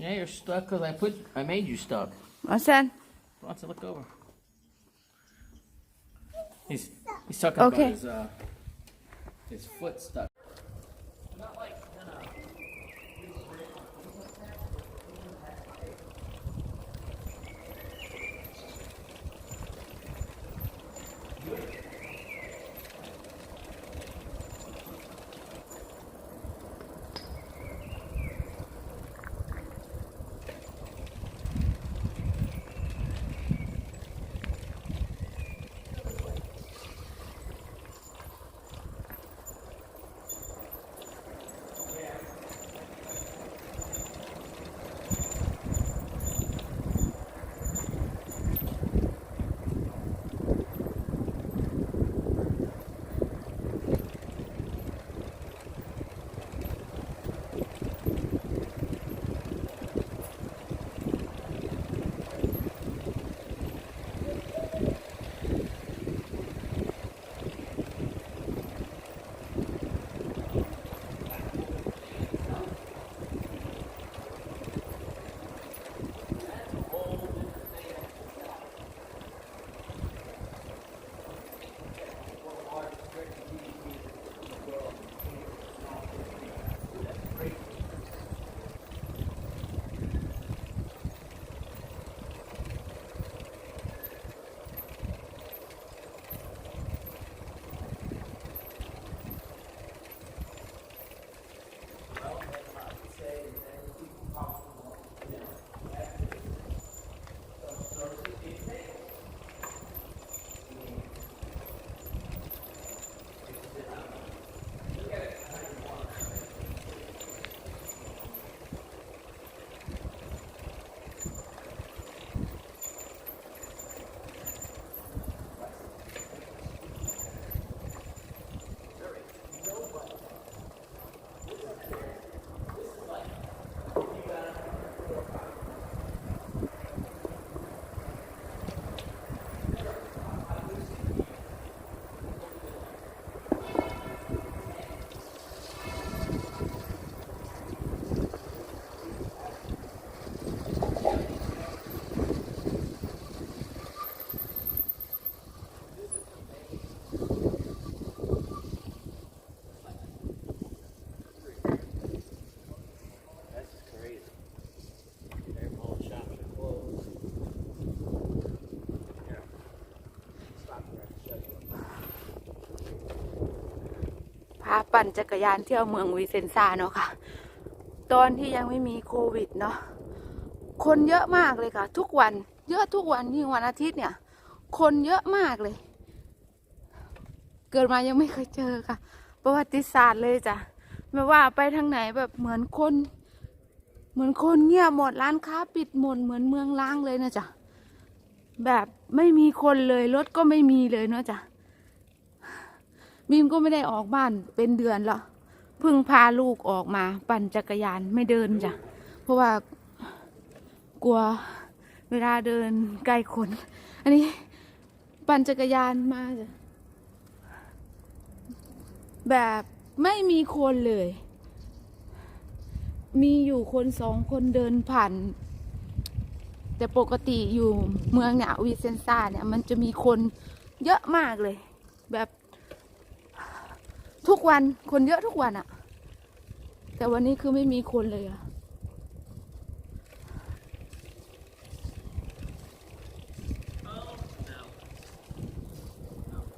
Yeah, you're stuck because I put, I made you stuck. I said. to look over. He's he's stuck. okay. about his uh his foot stuck. าปั่นจักรยานเที่ยวเมืองวิเซนซาเนาะค่ะ ตอนที่ยังไม่มีโควิดเนาะคนเยอะมากเลยค่ะ ทุกวัน เยอะทุกวันยิ่งวันอาทิตย์เนี่ย คนเยอะมากเลย เกิดมายังไม่เคยเจอค่ะ ประวัติศาสตร์เลยจ้ะไม่ว่าไปทางไหนแบบเหมือนคน เหมือนคนเงียบหมดร้านค้าปิดหมดเหมือนเมืองล้างเลยนะจ๊ะแบบไม่มีคนเลยรถก็ไม่มีเลยเนาะจ๊ะ บีมก็ไม่ได้ออกบ้านเป็นเดือนแล้วเพิ่งพาลูกออกมา ปั่นจักรยานไม่เดินจ้ะเพราะว่ากลัวเวลาเดินใกล้คน อันนี้ปั่นจักรยานมาจ้ะแบบไม่มีคนเลย มีอยู่คนสองคนเดินผ่าน แต่ปกติอยู่เมืองเนี่ยวิเซนซ่าเนี่ยมันจะมีคนเยอะมากเลย แบบ ทุกวันคนเยอะทุกวันอะแต่วันนี้คือไม่มีคนเลยอะ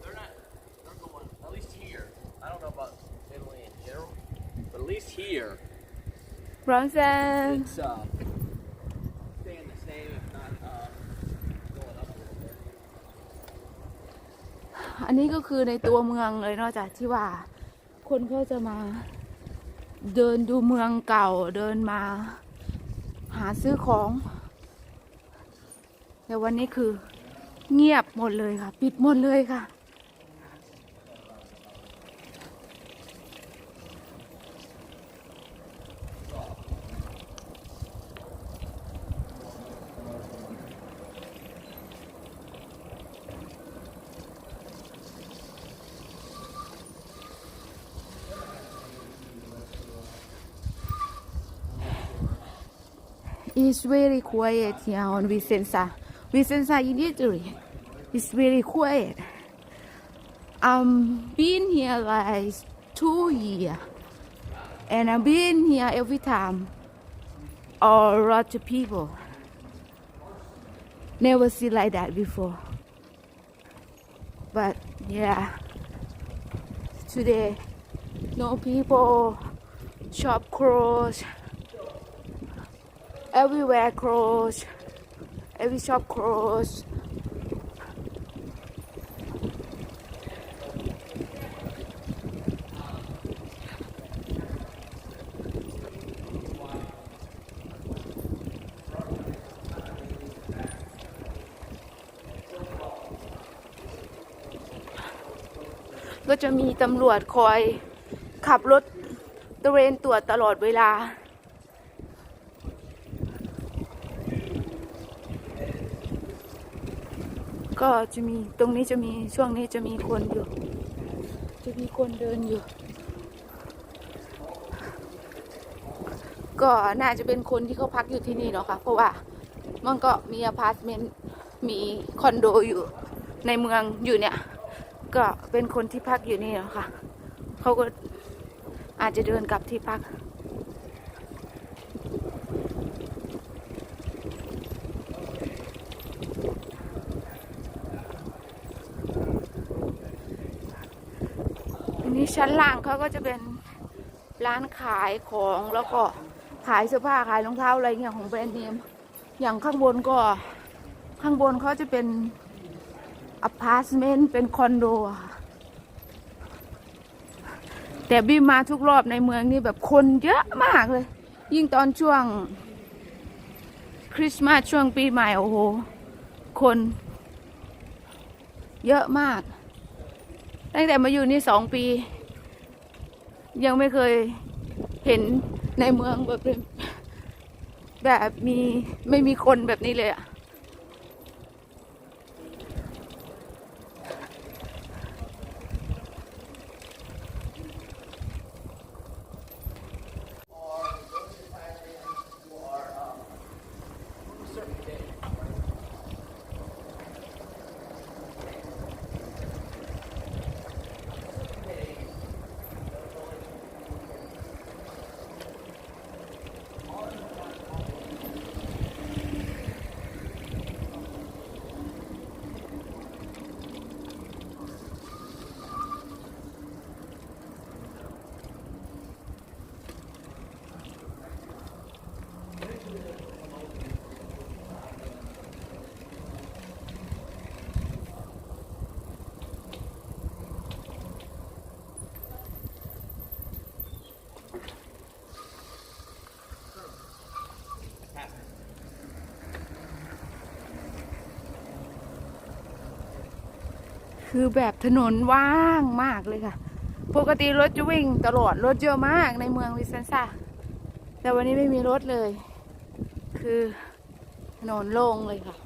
they're not they're going at least here. I don't know about Italy in general, but at least here พร้อมแซน it's uh staying the same if not uh going up a little bit. อันนี้ก็คือในตัวเมืองเลยเนอกจากที่ว่า คนเขาจะมา เดินดูเมืองเก่าเดินมา หาซื้อของ แต่วันนี้คือเงียบหมดเลยค่ะ ปิดหมดเลยค่ะ It's very quiet here on Vicenza. Vicenza in Italy. It's very quiet. I'm been here like two years. And I've been here every time. A lot of people. Never see like that before. But yeah, today no people, shop closed, everywhere closed, every shop closed. ก็จะมีตำรวจคอยขับรถตระเวนตรวจตลอดเวลา ก็จะมีตรงนี้จะมีช่วงนี้จะมีคนอยู่ จะมีคนเดินอยู่ ก็น่าจะเป็นคนที่เขาพักอยู่ที่นี่เนาะค่ะ เพราะว่ามันก็มีอพาร์ตเมนต์มีคอนโดอยู่ในเมืองอยู่เนี่ย ก็เป็นคนที่พักอยู่นี่เนาะค่ะเขาก็อาจจะเดินกลับที่พัก นนี้ชั้นล่างเขาก็จะเป็นร้านขายของแล้วก็ขายเสื้อผ้าขายรองเท้าอะไรเงี้ยของแบรนด์เนมอย่างข้างบนก็ข้างบนเขาจะเป็นอพาร์ตเมนต์เป็นคอนโด แต่บีมาทุกรอบในเมืองนี่แบบคนเยอะมากเลย ยิ่งตอนช่วงคริสต์มาสช่วงปีใหม่ โอ้โห คนเยอะมาก ตั้งแต่มาอยู่นี่สองปี ยังไม่เคยเห็นในเมืองแบบแบบมีไม่มีคนแบบนี้เลยอะ คือแบบถนนว่างมากเลยค่ะ ปกติรถจะวิ่งตลอดรถเยอะมากในเมืองวิเซนซาแต่วันนี้ไม่มีรถเลย คือถนนโล่งเลยค่ะ